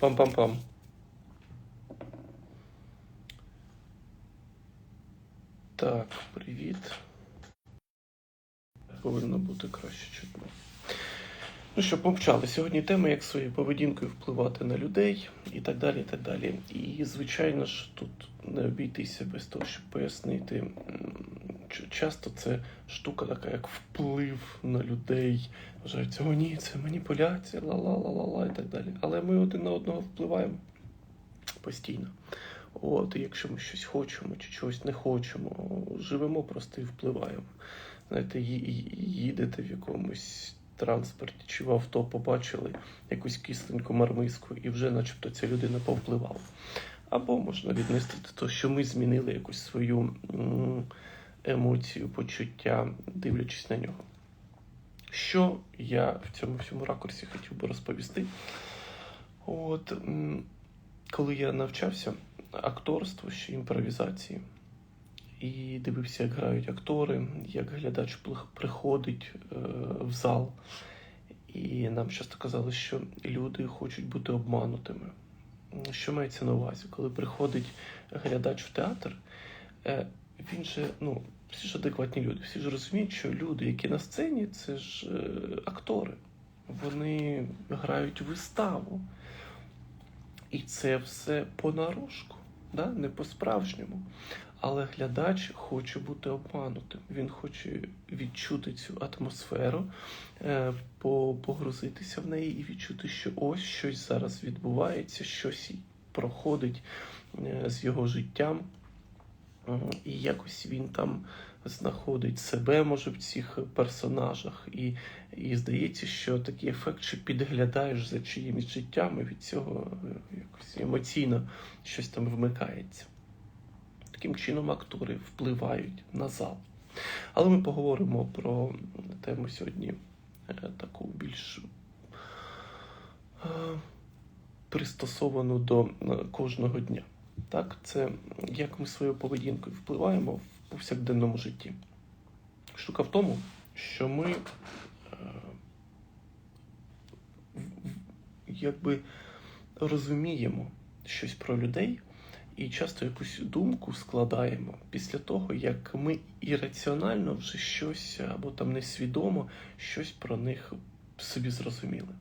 Пам-пам-пам. Так, привіт. Повинно бути краще чутно. Ну що, помчали. Сьогодні тема, як своєю поведінкою впливати на людей і так далі. І так далі. І, звичайно ж, тут не обійтися без того, щоб пояснити. Часто це штука така, як вплив на людей. Вважають, о ні, це маніпуляція, ла-ла-ла-ла-ла і так далі. Але ми один на одного впливаємо постійно. От, і якщо ми щось хочемо чи чогось не хочемо, живемо просто і впливаємо. Знаєте, їдете в якомусь транспорті чи в авто, побачили якусь кисленьку мармиску, і вже начебто ця людина повпливала. Або можна віднести до того, що ми змінили якусь свою емоцію, почуття, дивлячись на нього. Що я в цьому всьому ракурсі хотів би розповісти? От, коли я навчався акторству ще імпровізації, і дивився, як грають актори, як глядач приходить е, в зал, і нам часто казали, що люди хочуть бути обманутими. Що мається на увазі? Коли приходить глядач в театр, е, він же, ну, всі ж адекватні люди, всі ж розуміють, що люди, які на сцені, це ж е, актори. Вони грають виставу. І це все понарошку, да? не по-справжньому. Але глядач хоче бути обманутим. Він хоче відчути цю атмосферу, е, погрузитися в неї і відчути, що ось щось зараз відбувається, щось проходить е, з його життям. І якось він там знаходить себе, може, в цих персонажах. І, і здається, що такий ефект, що підглядаєш за чиїмось життям, і від цього е, якось емоційно щось там вмикається. Таким чином актори впливають на зал. Але ми поговоримо про тему сьогодні е, таку більш е, пристосовану до кожного дня. Так, це як ми своєю поведінкою впливаємо в повсякденному житті. Штука в тому, що ми е, якби розуміємо щось про людей і часто якусь думку складаємо після того, як ми ірраціонально вже щось або там несвідомо щось про них собі зрозуміли.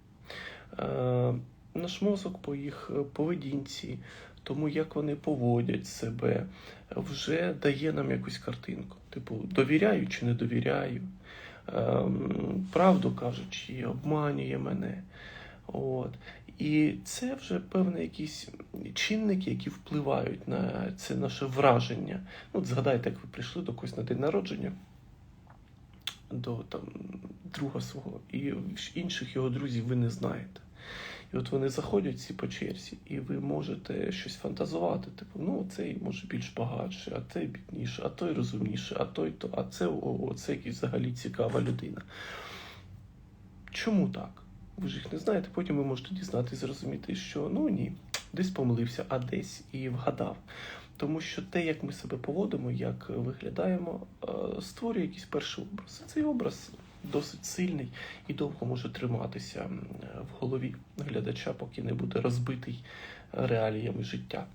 Е, наш мозок по їх е, поведінці, тому як вони поводять себе, вже дає нам якусь картинку. Типу, довіряю чи не довіряю, ем, правду кажуть, чи обманює мене. От. І це вже певні якісь чинники, які впливають на це наше враження. Ну, От згадайте, як ви прийшли до когось на день народження, до там, друга свого, і інших його друзів ви не знаєте. І от вони заходять всі по черзі, і ви можете щось фантазувати. Типу, ну цей може більш багатший, а цей бідніше, а той розумніше, а той то, а це якась взагалі цікава людина. Чому так? Ви ж їх не знаєте, потім ви можете дізнатися, зрозуміти, що ну ні, десь помилився, а десь і вгадав. Тому що те, як ми себе поводимо, як виглядаємо, е, створює якийсь перший образ. Цей образ досить сильний і довго може триматися в голові глядача, поки не буде розбитий реаліями життя.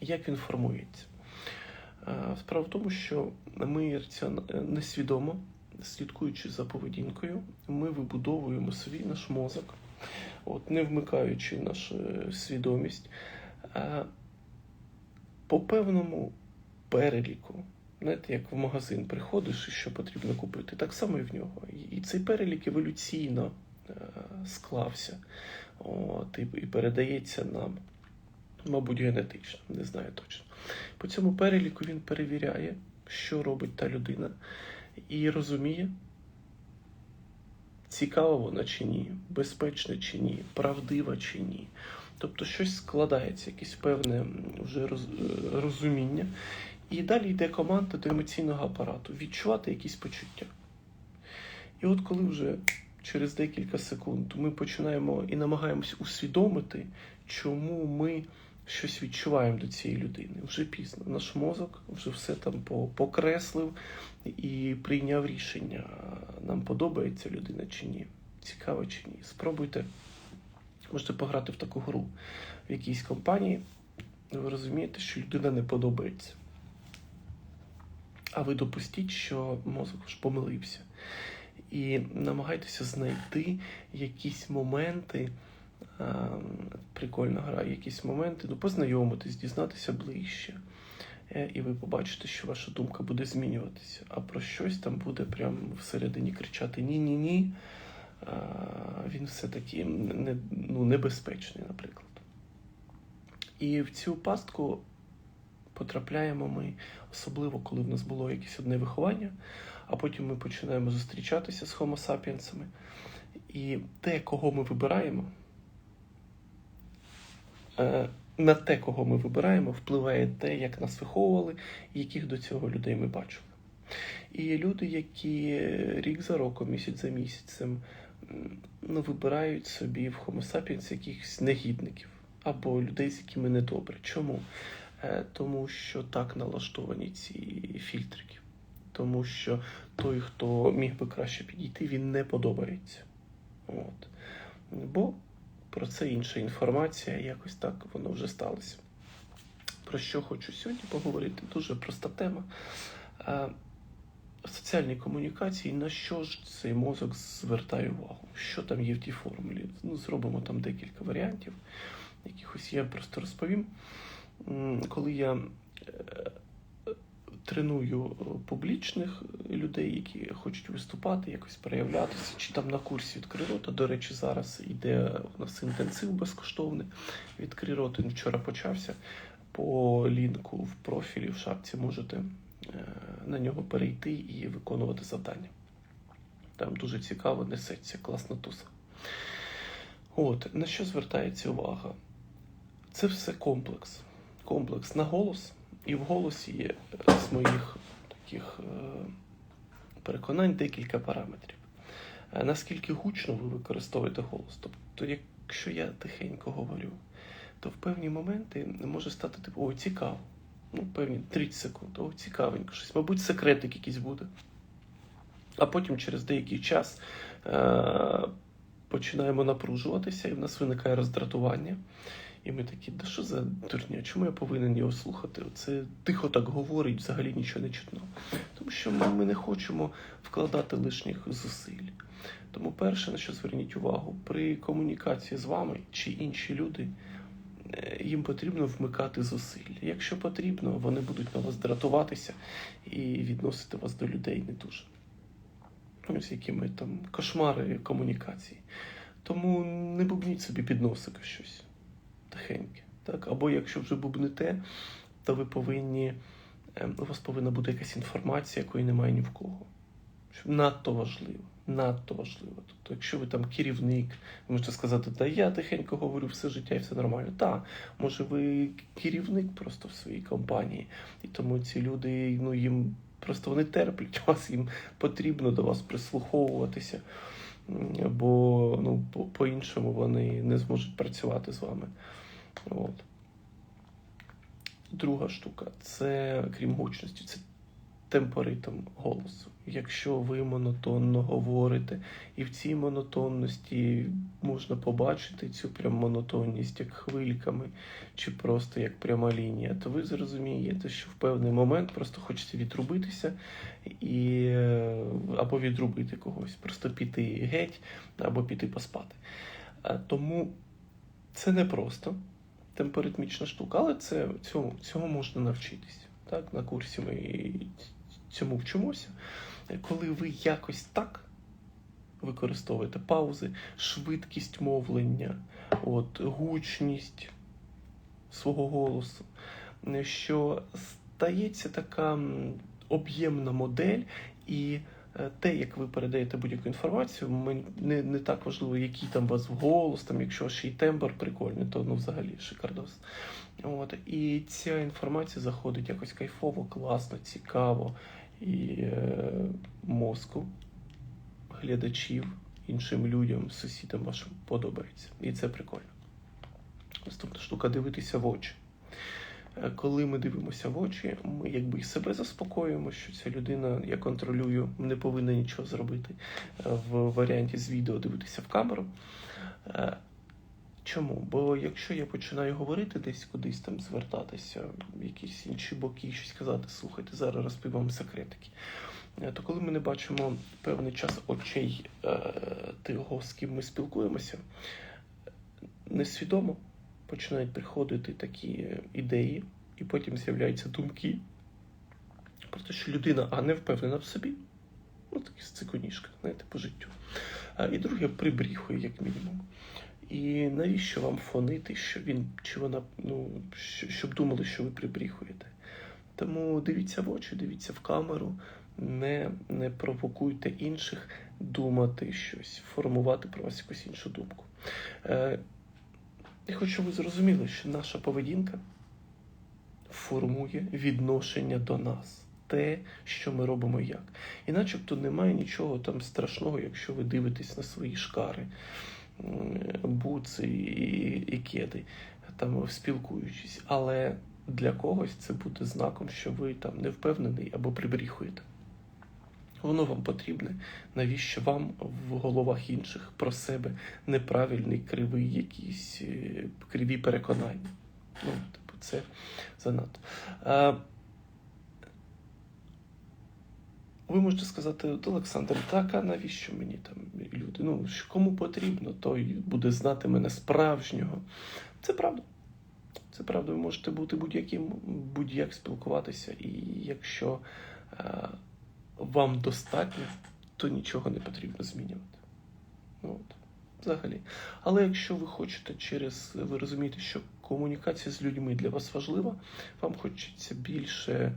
Як він формується? Е, Справа в тому, що ми несвідомо, слідкуючи за поведінкою, ми вибудовуємо свій наш мозок, от, не вмикаючи нашу е, свідомість, е, по певному переліку. Знаєте, як в магазин приходиш і що потрібно купити, так само і в нього. І- цей перелік еволюційно е, склався от, і, передається нам, мабуть, генетично, не знаю точно. По цьому переліку він перевіряє, що робить та людина, і розуміє, цікава вона чи ні, безпечна чи ні, правдива чи ні. Тобто щось складається, якесь певне вже е, розуміння. І далі йде команда до емоційного апарату відчувати якісь почуття. І от коли вже через декілька секунд ми починаємо і намагаємось усвідомити, чому ми щось відчуваємо до цієї людини. Вже пізно. Наш мозок вже все там покреслив і прийняв рішення, нам подобається людина чи ні, цікаво чи ні. Спробуйте Можете пограти в таку гру в якійсь компанії, ви розумієте, що людина не подобається. А ви допустіть, що мозок ж помилився. І намагайтеся знайти якісь моменти, прикольна гра, якісь моменти, ну, познайомитись, дізнатися ближче. Е, І ви побачите, що ваша думка буде змінюватися, а про щось там буде прямо всередині кричати ні-ні-ні. Він все-таки не, ну, небезпечний, наприклад. І в цю пастку потрапляємо ми, особливо коли в нас було якесь одне виховання, а потім ми починаємо зустрічатися з sapiensами. І те, кого ми вибираємо, е, на те, кого ми вибираємо, впливає те, як нас виховували яких до цього людей ми бачили. І люди, які рік за роком, місяць за місяцем, ну, вибирають собі в Homo якихось негідників або людей, з якими недобре. Чому? Е, Тому що так налаштовані ці фільтрики. Тому що той, хто міг би краще підійти, він не подобається. От. Бо про це інша інформація, якось так воно вже сталося. Про що хочу сьогодні поговорити? Дуже проста тема. Е, Соціальні комунікації, на що ж цей мозок звертає увагу? Що там є в тій формулі? Ну, зробимо там декілька варіантів. Якихось я просто розповім. Коли я е, треную е, публічних людей, які хочуть виступати, якось проявлятися, чи там на курсі відкри рота. До речі, зараз йде у нас інтенсив безкоштовний відкри рота. Він вчора почався. По лінку в профілі в шапці можете е, на нього перейти і виконувати завдання. Там дуже цікаво несеться, класна туса. От, на що звертається увага? Це все комплекс. Комплекс на голос, і в голосі є е, з моїх таких е, переконань декілька параметрів. Е, Наскільки гучно ви використовуєте голос? Тобто, якщо я тихенько говорю, то в певні моменти може стати типу, о, цікаво. Ну, певні 30 секунд, о, цікавенько щось. Мабуть, секретик якийсь буде. А потім через деякий час е- починаємо напружуватися, і в нас виникає роздратування. І ми такі, да що за дурня, чому я повинен його слухати? Це тихо так говорить, взагалі нічого не чутно. Тому що ми, ми не хочемо вкладати лишніх зусиль. Тому перше, на що зверніть увагу, при комунікації з вами чи інші люди, е, їм потрібно вмикати зусиль. Якщо потрібно, вони будуть на вас дратуватися і відносити вас до людей не дуже. Ну, з якими там кошмари комунікації. Тому не бубніть собі під носика щось тихеньке. Так? Або якщо вже бубните, то ви повинні, ем, у вас повинна бути якась інформація, якої немає ні в кого. Надто важливо. Надто важливо. Тобто, якщо ви там керівник, ви можете сказати, та я тихенько говорю все життя і все нормально. Так, може ви керівник просто в своїй компанії, і тому ці люди, ну їм просто вони терплять вас, їм потрібно до вас прислуховуватися, бо ну, по-іншому вони не зможуть працювати з вами. От. Друга штука це, крім гучності, це темпоритм голосу. Якщо ви монотонно говорите, і в цій монотонності можна побачити цю прям монотонність як хвильками, чи просто як пряма лінія, то ви зрозумієте, що в певний момент просто хочеться відрубитися і або відрубити когось, просто піти геть, або піти поспати. Е, Тому це не просто темпоритмічна штука, але це, цього, цього можна навчитися. Так, на курсі ми цьому вчимося. Коли ви якось так використовуєте паузи, швидкість мовлення, от, гучність свого голосу, що стається така об'ємна модель, і те, як ви передаєте будь-яку інформацію, мен- не, не так важливо, який там у вас голос, там, якщо ще й тембр прикольний, то ну взагалі шикардос. От, і ця інформація заходить якось кайфово, класно, цікаво, і е, мозку глядачів, іншим людям, сусідам вашим подобається. І це прикольно. Наступна штука дивитися в очі. Е, Коли ми дивимося в очі, ми якби і себе заспокоюємо, що ця людина, я контролюю, не повинна нічого зробити е, в варіанті з відео дивитися в камеру. Е, Чому? Бо якщо я починаю говорити десь кудись там звертатися, в якісь інші боки, щось казати, слухайте, зараз розповім вам секретики. То коли ми не бачимо певний час очей того, з ким ми спілкуємося, несвідомо починають приходити такі ідеї, і потім з'являються думки про те, що людина а не впевнена в собі. Ну, такі цикунішка, знаєте, по життю. А, і друге прибріхує, як мінімум. І навіщо вам фонити, що він чи вона, ну, щоб думали, що ви прибріхуєте? Тому дивіться в очі, дивіться в камеру, не, не провокуйте інших думати щось, формувати про вас якусь іншу думку. Е, я хочу, щоб ви зрозуміли, що наша поведінка формує відношення до нас. Те, що ми робимо як. І начебто немає нічого там страшного, якщо ви дивитесь на свої шкари, буци і, і кеди, там спілкуючись. Але для когось це буде знаком, що ви там не впевнений або прибріхуєте. Воно вам потрібне. Навіщо вам в головах інших про себе неправильний, кривий якісь е, криві переконання? Ну, типу, це занадто. Ви можете сказати, «От, Олександр, так, а навіщо мені там люди? Ну, кому потрібно, той буде знати мене справжнього. Це правда. Це правда, ви можете бути будь-яким, будь-як спілкуватися, і якщо е, вам достатньо, то нічого не потрібно змінювати. От, взагалі. Але якщо ви хочете через, ви розумієте, що комунікація з людьми для вас важлива, вам хочеться більше,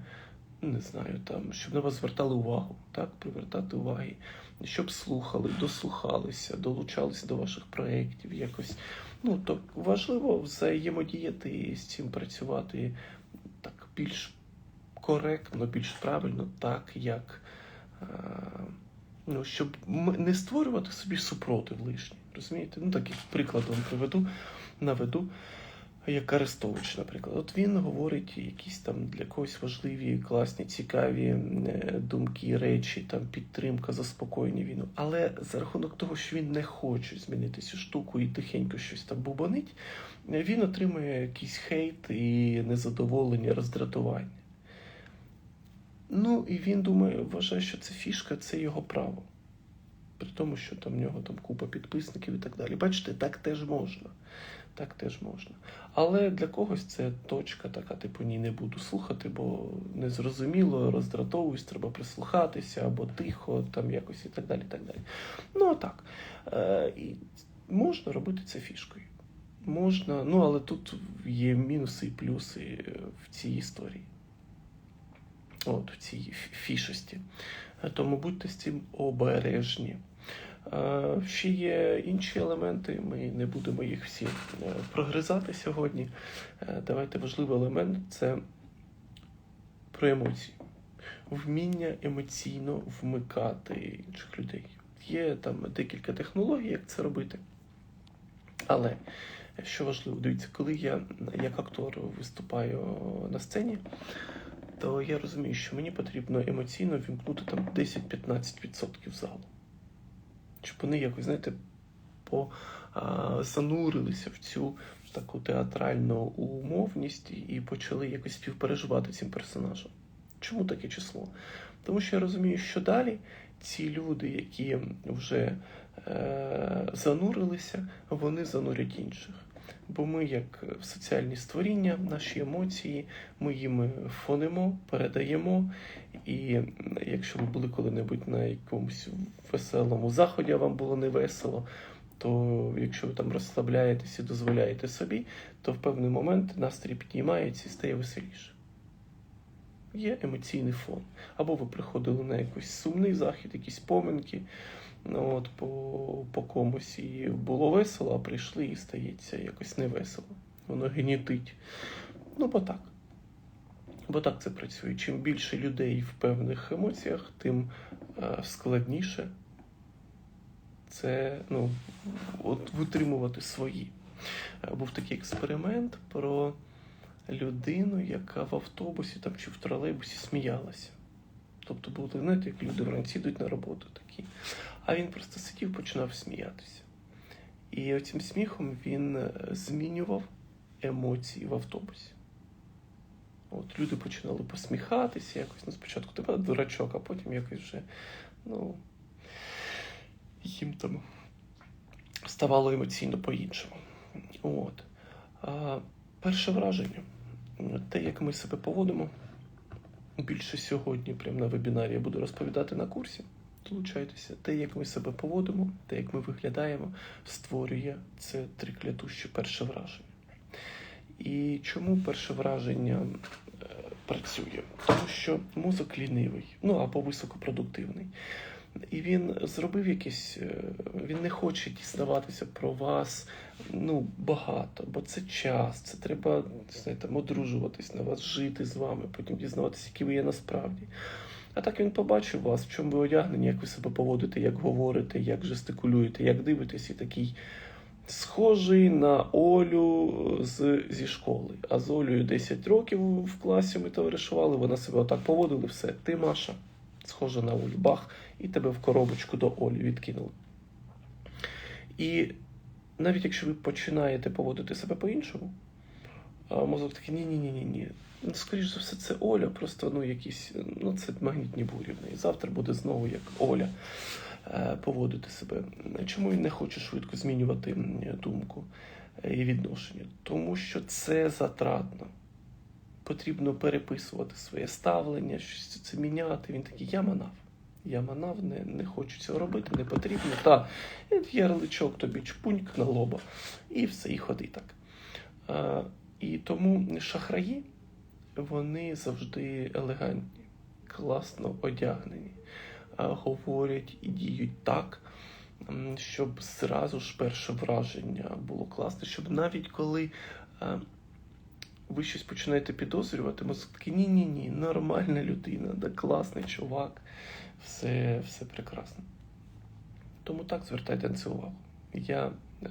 не знаю, там, щоб на вас звертали увагу, так, привертати уваги, щоб слухали, дослухалися, долучалися до ваших проєктів якось. Ну, то важливо взаємодіяти і з цим працювати так більш коректно, більш правильно, так як ну, щоб не створювати собі супротив лишній. Розумієте? Ну, такий приклад вам приведу, наведу, як Арестович, наприклад. От він говорить якісь там для когось важливі, класні, цікаві е, думки, речі, там підтримка, заспокоєння війну. Але за рахунок того, що він не хоче змінити цю штуку і тихенько щось там бубонить, е, він отримує якийсь хейт і незадоволення, роздратування. Ну, і він думає, вважає, що це фішка, це його право. При тому, що там в нього там купа підписників і так далі. Бачите, так теж можна. Так теж можна. Але для когось це точка така, типу, ні, не буду слухати, бо незрозуміло, роздратовуюсь, треба прислухатися, або тихо, там якось і так далі. так далі. Ну, так. Е, і можна робити це фішкою. Можна, ну але тут є мінуси і плюси в цій історії. От, в цій фішості. Е, Тому будьте з цим обережні. Е, Ще є інші елементи, ми не будемо їх всі е, прогризати сьогодні. Давайте важливий елемент це про емоції. Вміння емоційно вмикати інших людей. Є там декілька технологій, як це робити. Але що важливо, дивіться, коли я як актор виступаю на сцені, то я розумію, що мені потрібно емоційно вімкнути там 10-15% залу. Щоб вони якось, знаєте, по, а, занурилися в цю таку театральну умовність і почали якось співпереживати цим персонажем. Чому таке число? Тому що я розумію, що далі ці люди, які вже е, занурилися, вони занурять інших. Бо ми, як соціальні створіння, наші емоції, ми їм фонимо, передаємо. І якщо ви були коли-небудь на якомусь веселому заході, а вам було не весело, то якщо ви там розслабляєтесь і дозволяєте собі, то в певний момент настрій піднімається і стає веселіше. Є емоційний фон. Або ви приходили на якийсь сумний захід, якісь поминки ну, от, по, по комусь, і було весело, а прийшли і стається якось невесело. Воно гнітить. Ну, бо так. Бо так це працює. Чим більше людей в певних емоціях, тим е, складніше це ну, от, витримувати свої. Е, Був такий експеримент про людину, яка в автобусі там, чи в тролейбусі сміялася. Тобто були, знаєте, як люди вранці йдуть на роботу такі. А він просто сидів, починав сміятися. І оцим сміхом він е, змінював емоції в автобусі. От люди починали посміхатися якось. Ну, спочатку тебе дурачок, а потім якось вже, ну, їм там ставало емоційно по-іншому. От. А, перше враження те, як ми себе поводимо. Більше сьогодні, прямо на вебінарі, я буду розповідати на курсі. Долучайтеся, те, як ми себе поводимо, те, як ми виглядаємо, створює це триклятуще перше враження. І чому перше враження е, працює? Тому що мозок лінивий, ну або високопродуктивний. І він зробив якесь, е, він не хоче дізнаватися про вас ну, багато, бо це час, це треба знаєте, одружуватись на вас, жити з вами, потім дізнаватися, які ви є насправді. А так він побачив вас, в чому ви одягнені, як ви себе поводите, як говорите, як жестикулюєте, як дивитесь, і такий схожий на Олю з, зі школи. А з Олею 10 років в класі ми товаришували, вона себе отак поводила, все. Ти, Маша, схожа на Олю. Бах, і тебе в коробочку до Олі відкинули. І навіть якщо ви починаєте поводити себе по-іншому, мозок такий ні-ні-ні. ні Ну, Скоріше за все, це Оля, просто ну, якісь, ну, це магнітні бурі в неї. Завтра буде знову як Оля е, поводити себе. Чому він не хоче швидко змінювати думку і відношення? Тому що це затратно. Потрібно переписувати своє ставлення, щось це міняти. Він такий, я манав. Я манав, не не хочу цього робити, не потрібно. Та ярличок тобі чпуньк на лоба. І все, і ходи так. А, І тому шахраї вони завжди елегантні, класно одягнені, а, говорять і діють так, щоб зразу ж перше враження було класне, щоб навіть коли. А, ви щось починаєте підозрювати, мозок такий ні-ні ні, нормальна людина, да класний чувак, все все прекрасно. Тому так звертайте на це увагу. Я е,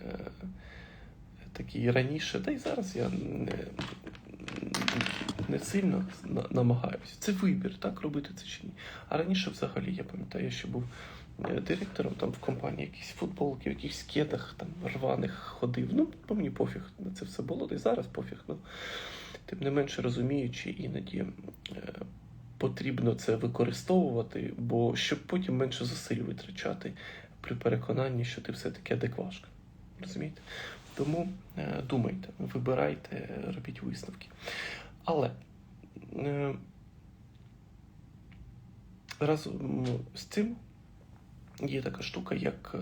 такий раніше, та й зараз я не не сильно намагаюся. Це вибір, так робити це чи ні. А раніше, взагалі, я пам'ятаю, я ще був директором там в компанії, якісь футболки, в якихось скетах там рваних ходив. Ну, по мені пофіг на це все було, і зараз пофіг. Ну, Тим не менше розуміючи, іноді е, потрібно це використовувати, бо щоб потім менше зусиль витрачати при переконанні, що ти все-таки адеквашка. Розумієте? Тому е, думайте, вибирайте, робіть висновки. Але е, разом з цим є така штука, як е,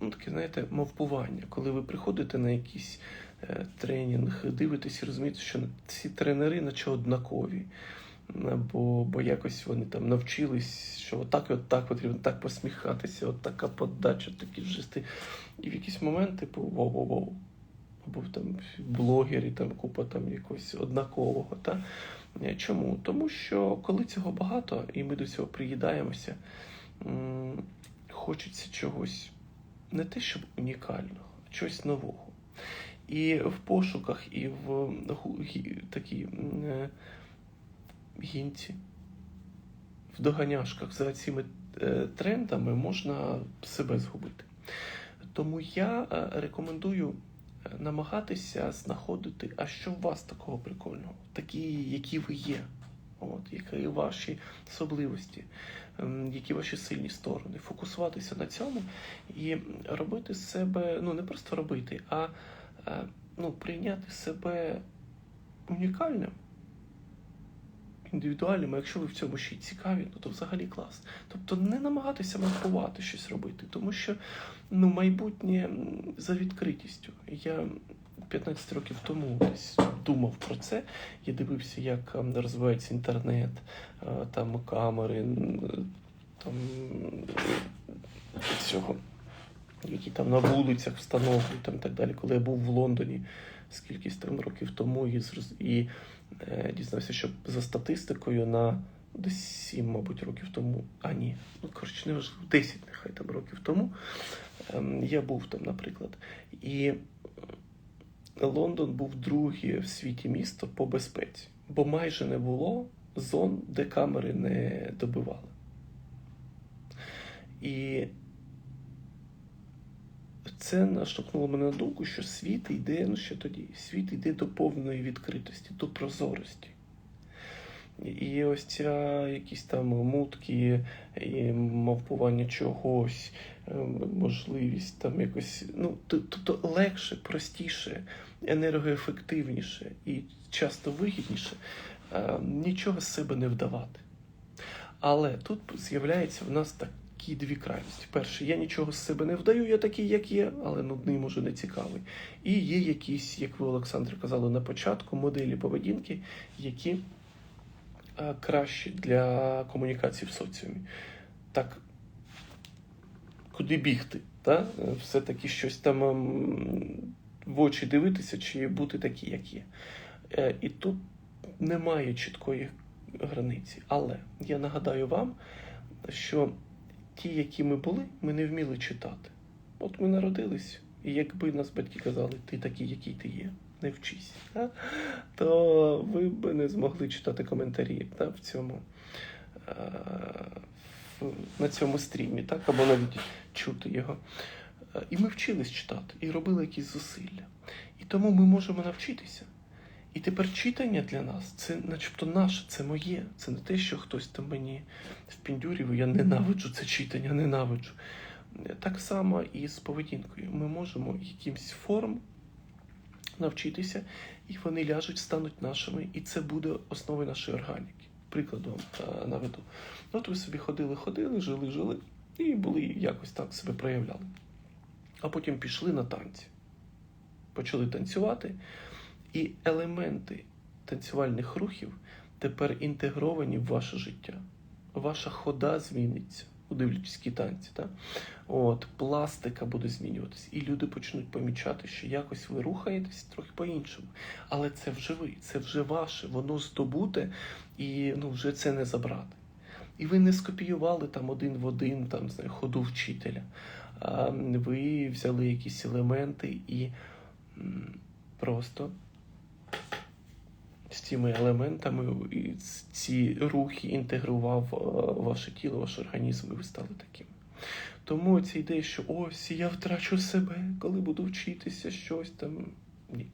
ну, таке, знаєте, мовпування. Коли ви приходите на якийсь е, тренінг, дивитесь і розумієте, що ці тренери наче однакові. Бо бо якось вони там навчились, що отак і отак потрібно так посміхатися, така подача, такі жести. І в якісь моменти, типу, воу-воу-воу. Або там блогери, там купа там якогось однакового. Та? Чому? Тому що коли цього багато, і ми до цього приїдаємося, хочеться чогось не те, щоб унікального, а чогось нового. І в пошуках, і в такій е, гінці, в доганяшках за цими е, трендами можна себе згубити. Тому я е, рекомендую намагатися знаходити, а що у вас такого прикольного, такі, які ви є. От, які ваші особливості, які ваші сильні сторони, фокусуватися на цьому і робити себе, ну не просто робити, а ну, прийняти себе унікальним, індивідуальним, а якщо ви в цьому ще й цікаві, ну, то взагалі клас. Тобто не намагатися мапувати щось робити, тому що ну, майбутнє за відкритістю. Я 15 років тому десь думав про це. Я дивився, як ем, розвивається інтернет, е, там камери, там цього, які там на вулицях встановлюють там так далі. Коли я був в Лондоні скільки там років тому, і і е, дізнався, що за статистикою на десь 7, мабуть, років тому, а ні, ну коротше, не важливо, 10 нехай там років тому. Ем, я був там, наприклад. І Лондон був друге в світі місто по безпеці, бо майже не було зон, де камери не добивали. І це наштовхнуло мене на думку, що світ йде, ну ще тоді, світ йде до повної відкритості, до прозорості. І ось ця якісь там мутки, і мавпування чогось, е, можливість там якось, ну, тобто легше, простіше, енергоефективніше і часто вигідніше е, нічого з себе не вдавати. Але тут з'являється в нас такі дві крайності. Перше, я нічого з себе не вдаю, я такий, як є, але нудний, може, не цікавий. І є якісь, як ви, Олександр, казали на початку, моделі поведінки, які кращі для комунікації в соціумі. Так, куди бігти? Та? Е, Все-таки щось там ем, в очі дивитися, чи бути такі, як є. Е, І тут немає чіткої границі. Але я нагадаю вам, що ті, які ми були, ми не вміли читати. От ми народились, і якби нас батьки казали, ти такий, який ти є, не вчись, а? то ви б не змогли читати коментарі та, в цьому, е, на цьому стрімі, так? або навіть чути його. Е, І ми вчились читати, і робили якісь зусилля. І тому ми можемо навчитися. І тепер читання для нас це начебто наше, це моє. Це не те, що хтось там мені впіндюрів, я ненавиджу це читання, ненавиджу. Так само і з поведінкою. Ми можемо якимсь форм навчитися, і вони ляжуть, стануть нашими, і це буде основою нашої органіки. Приклад вам е, наведу. От ви собі ходили, ходили, жили, жили, і були якось так себе проявляли. А потім пішли на танці, почали танцювати. І елементи танцювальних рухів тепер інтегровані в ваше життя. Ваша хода зміниться, удивлячись які танці. Так? От, пластика буде змінюватись, і люди почнуть помічати, що якось ви рухаєтесь трохи по-іншому. Але це вже ви, це вже ваше, воно здобуте, і ну, вже це не забрати. І ви не скопіювали там один в один там, знаю, ходу вчителя. А, ви взяли якісь елементи і просто з цими елементами і ці рухи інтегрував е, ваше тіло, ваш організм, і ви стали таким. Тому ця ідея, що ось я втрачу себе, коли буду вчитися щось там. Ні.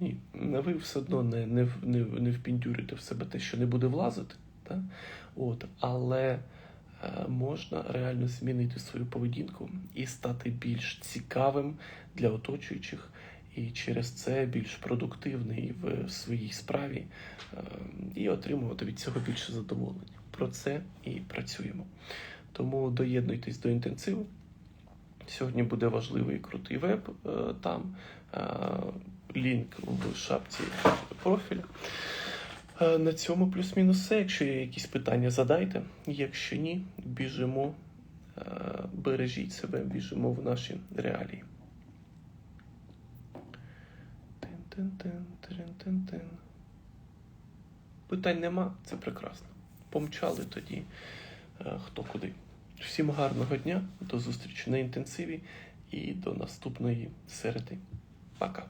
Ні. Ви все одно не, не, не, не впіндюрите в себе те, що не буде влазити. Та? От. Але е, можна реально змінити свою поведінку і стати більш цікавим для оточуючих і через це більш продуктивний в своїй справі е, і отримувати від цього більше задоволення. Про це і працюємо. Тому доєднуйтесь до інтенсиву. Сьогодні буде важливий і крутий веб е, там. е, Лінк в шапці профіля. На цьому плюс-мінус все. Якщо є якісь питання, задайте. Якщо ні, біжимо, бережіть себе, біжимо в наші реалії. Тин-тин-тин, тин-тин-тин. Питань нема, це прекрасно. Помчали тоді е, хто куди. Всім гарного дня, до зустрічі на інтенсиві і до наступної середи. Пока.